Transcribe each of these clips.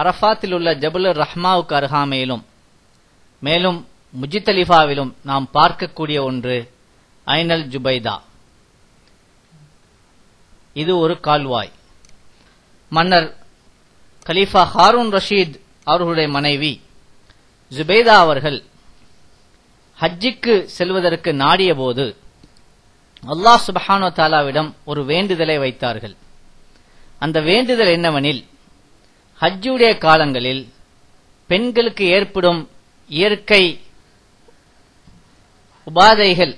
அரஃபாத்தில் உள்ள ஜபுல் ரஹ்மாவுக்கு அருகாமையிலும் மேலும் முஜித்தலிஃபாவிலும் நாம் பார்க்கக்கூடிய ஒன்று ஐனல் ஜுபைதா. இது ஒரு கால்வாய். மன்னர் கலீஃபா ஹாரூன் ரஷீத் அவர்களுடைய மனைவி ஜுபைதா அவர்கள் ஹஜ்ஜிக்கு செல்வதற்கு நாடிய போது அல்லாஹ் சுபஹானோ தாலாவிடம் ஒரு வேண்டுதலை வைத்தார்கள். அந்த வேண்டுதல் என்னவெனில் ஹஜ்ஜுடைய காலங்களில் பெண்களுக்கு ஏற்படும் இயற்கை உபாதைகள்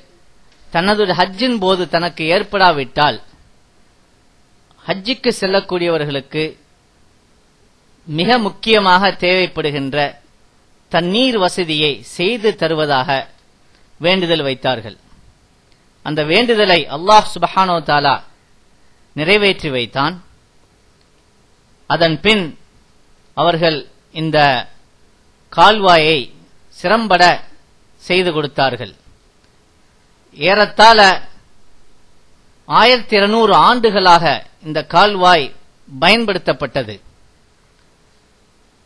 தனது ஹஜ்ஜின் போது தனக்கு ஏற்படாவிட்டால் ஹஜ்ஜிக்கு செல்லக்கூடியவர்களுக்கு மிக முக்கியமாக தேவைப்படுகின்ற தண்ணீர் வசதியை செய்து தருவதாக வேண்டுதல் வைத்தார்கள். அந்த வேண்டுதலை அல்லாஹ் சுபஹானோ தாலா நிறைவேற்றி வைத்தான். அதன் பின் அவர்கள் இந்த கால்வாயை சிரம்பட செய்து கொடுத்தார்கள். ஏறத்தாழ ஆயிரத்தி இருநூறு ஆண்டுகளாக இந்த கால்வாய் பயன்படுத்தப்பட்டது.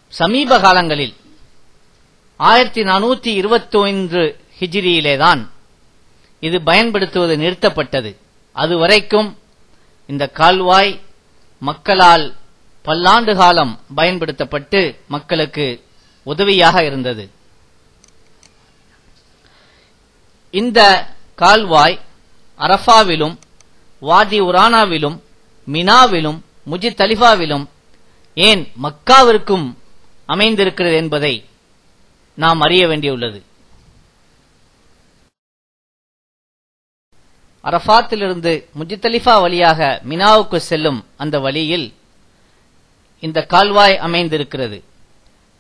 சமீப காலங்களில் ஆயிரத்தி நானூத்தி இருபத்தி ஒன்று ஹிஜிரியிலேதான் இது பயன்படுத்துவது நிறுத்தப்பட்டது. அதுவரைக்கும் இந்த கால்வாய் மக்களால் பல்லாண்டு காலம் பயன்படுத்தப்பட்டு மக்களுக்கு உதவியாக இருந்தது. இந்த கால்வாய் அரஃபாவிலும் வாதி உரானாவிலும் மினாவிலும் முஜித் தலிஃபாவிலும் ஏன் மக்காவிற்கும் அமைந்திருக்கிறது என்பதை நாம் அறிய வேண்டியுள்ளது. அரஃபாத்திலிருந்து முஜித்தலிஃபா வழியாக மினாவுக்கு செல்லும் அந்த வழியில் இந்த கால்வாய் அமைந்திருக்கிறது.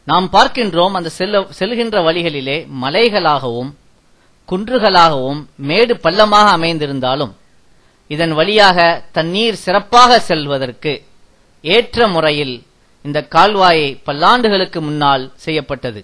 நாம் பார்க்கின்றோம் அந்த செல்ல செல்கின்ற வழிகளிலே மலைகளாகவும் குன்றுகளாகவும் மேடு பள்ளமாக அமைந்திருந்தாலும் இதன் வழியாக தண்ணீர் சிறப்பாக செல்வதற்கு ஏற்ற முறையில் இந்த கால்வாயை பல்லாண்டுகளுக்கு முன்னால் செய்யப்பட்டது.